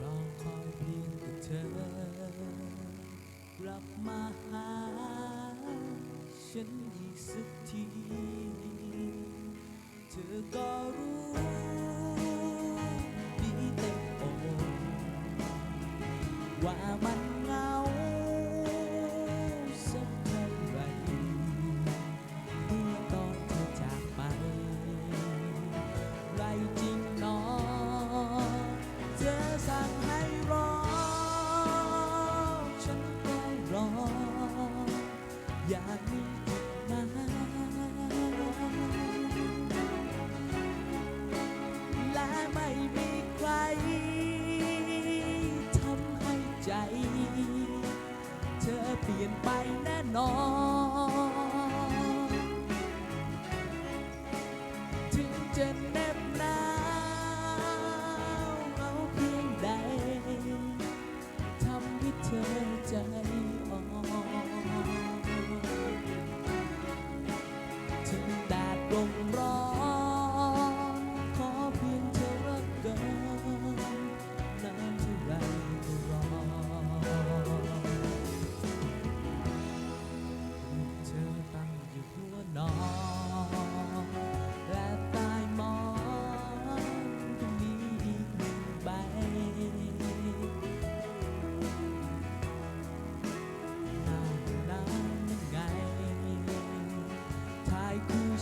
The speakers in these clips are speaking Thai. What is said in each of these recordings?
รอคอยเพียงแต่เธอ กลับมาหา ฉันอีกสักที เธอก็รู้ดีเต็มอกว่ามันงา อยากมีมาและไม่มีใครทำให้ใจ เธอเปลี่ยนไปแน่นอน ถึงจะ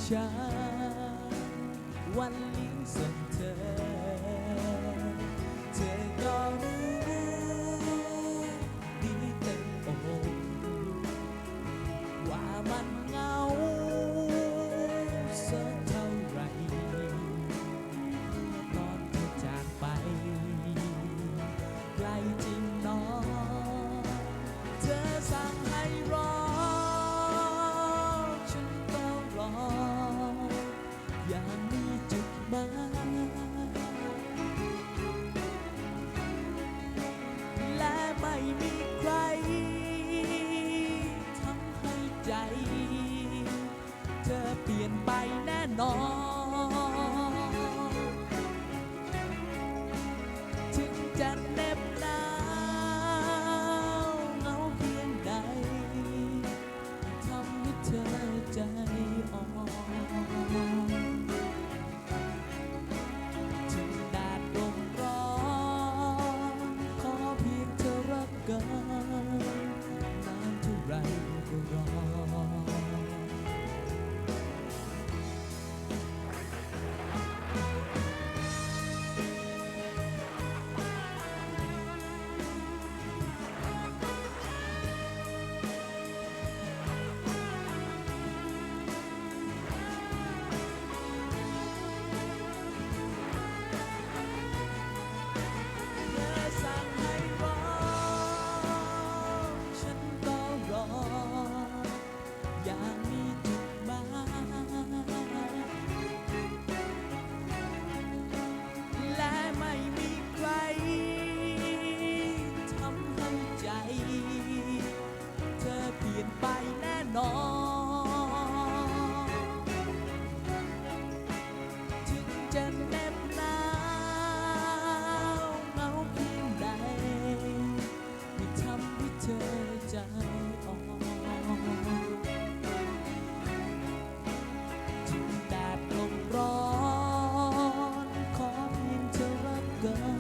ฉันวันนี้ส่งเธอ่มีใครทำให้ใจ เธอเปลี่ยนไปแน่นอน God.